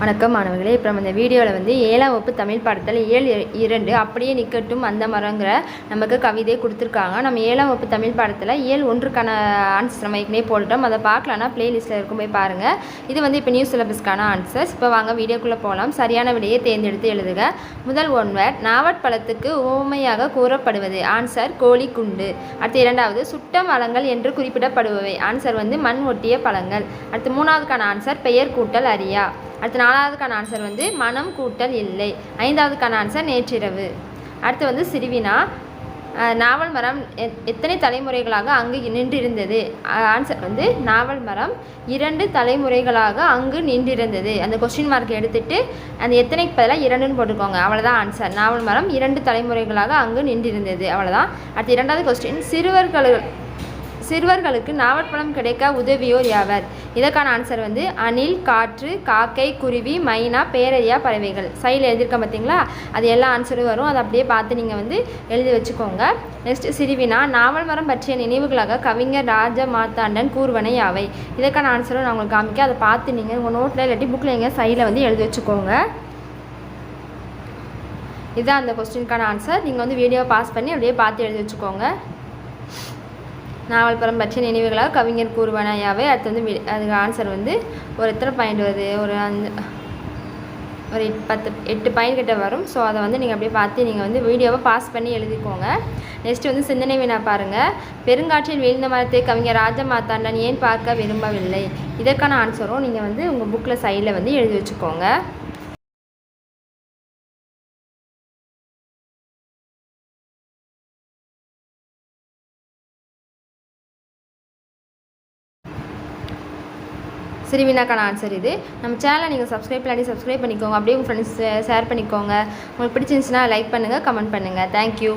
வணக்கம் மாணவர்களே. இப்போ நம்ம இந்த வீடியோவில் வந்து ஏழாம் வகுப்பு தமிழ் பாடத்தில் ஏழு இரண்டு அப்படியே நிற்கட்டும் அந்த மரங்கிற நமக்கு கவிதை கொடுத்துருக்காங்க. நம்ம ஏழாம் வகுப்பு தமிழ் பாடத்தில் ஏழு ஒன்றுக்கான ஆன்சர் நம்ம ஏற்கனவே போட்டோம் அதை பார்க்கலான்னா பிளேலிஸ்ட்டில் இருக்கும் போய் பாருங்கள் இது வந்து இப்போ நியூ சிலபஸ்க்கான ஆன்சர்ஸ் இப்போ வாங்க வீடியோக்குள்ளே போகலாம் சரியான விடையை தேர்ந்தெடுத்து எழுதுக. முதல் ஒன் நாவட் நாவற்பழத்துக்கு உவமையாக கூறப்படுவது. ஆன்சர் கோழி குண்டு அடுத்து இரண்டாவது சுட்ட மலங்கள் என்று குறிப்பிடப்படுபவை. ஆன்சர் வந்து மண் ஒட்டிய பழங்கள். அடுத்து மூணாவதுக்கான ஆன்சர் பெயர் கூட்டல் அறியா. அடுத்து நாலாவதுக்கான ஆன்சர் வந்து மனம் கூட்டல் இல்லை. ஐந்தாவதுக்கான ஆன்சர் நேற்றிரவு. அடுத்து வந்து சிறுவினா நாவல் மரம் எத்- எத்தனை தலைமுறைகளாக அங்கு நின்றிருந்தது? ஆன்சர் வந்து நாவல் மரம் இரண்டு தலைமுறைகளாக அங்கு நின்றிருந்தது. அந்த கொஸ்டின் மார்க் எடுத்துட்டு அந்த எத்தனைக்கு பதிலாக இரண்டுன்னு போட்டுக்கோங்க அவ்வளோதான் ஆன்சர் நாவல் மரம் இரண்டு தலைமுறைகளாக அங்கு நின்றிருந்தது. அவ்வளோதான் அடுத்து இரண்டாவது கொஸ்டின் சிறுவர்கள் சிறுவர்களுக்கு நாவற்பழம் கிடைக்க உதவியோர் யாவர்? இதற்கான ஆன்சர் வந்து அணில் காற்று காக்கை குருவி மைனா பேரறியா பறவைகள். சைடில் எழுதியிருக்க பார்த்தீங்களா? அது எல்லா ஆன்சரும் வரும். அதை அப்படியே பார்த்து நீங்கள் வந்து எழுதி வச்சுக்கோங்க. நெக்ஸ்ட் சிறுவினா நாவல் மரம் பற்றிய நினைவுகளாக கவிஞர் ராஜ மார்த்தாண்டன் கூர்வனை யாவை? இதற்கான ஆன்சரும் நான் உங்களுக்கு காமிக்க அதை பார்த்து நீங்கள் உங்கள் நோட்டில் இல்லாட்டி புக்கில் எங்கே சைடில் வந்து எழுதி வச்சுக்கோங்க. இதுதான் அந்த கொஸ்டினுக்கான ஆன்சர் நீங்கள் வந்து வீடியோவை பாஸ் பண்ணி அப்படியே பார்த்து எழுதி வச்சுக்கோங்க. நாவல் பரம் பற்றிய நினைவுகளாக கவிஞர் கூறுவனையாவே அடுத்து வந்து வி- அதுக்கு ஆன்சர் வந்து ஒரு எத்தனை பாயிண்ட் வருது? ஒரு அஞ்சு ஒரு எட்- பத்து எட்டு பாயிண்ட் கிட்ட வரும். ஸோ அதை வந்து நீங்கள் அப்படியே பார்த்து நீங்கள் வந்து வீடியோவை பாஸ் பண்ணி எழுதிக்கோங்க. நெக்ஸ்ட் வந்து சிந்தனை வினா பாருங்கள் பெருங்காற்றில் வீழ்ந்த மரத்தை கவிஞர் ராஜ மாத்தாண்டன் ஏன் பார்க்க விரும்பவில்லை? இதற்கான ஆன்சரும் நீங்கள் வந்து உங்கள் புக்கில் சைடில் வந்து எழுதி வச்சுக்கோங்க. சிறுவினாக்கான ஆன்சர் இது. நம்ம சேனலை நீங்கள் சப்ஸ்கிரைப் பண்ணி சப்ஸ்கிரைப் பண்ணிக்கோங்க. அப்படியே உங்கள் ஃப்ரெண்ட்ஸ் ஷேர் பண்ணிக்கோங்க. உங்களுக்கு பிடிச்சிருந்துச்சுன்னா லைக் பண்ணுங்கள் கமெண்ட் பண்ணுங்கள் தேங்க்யூ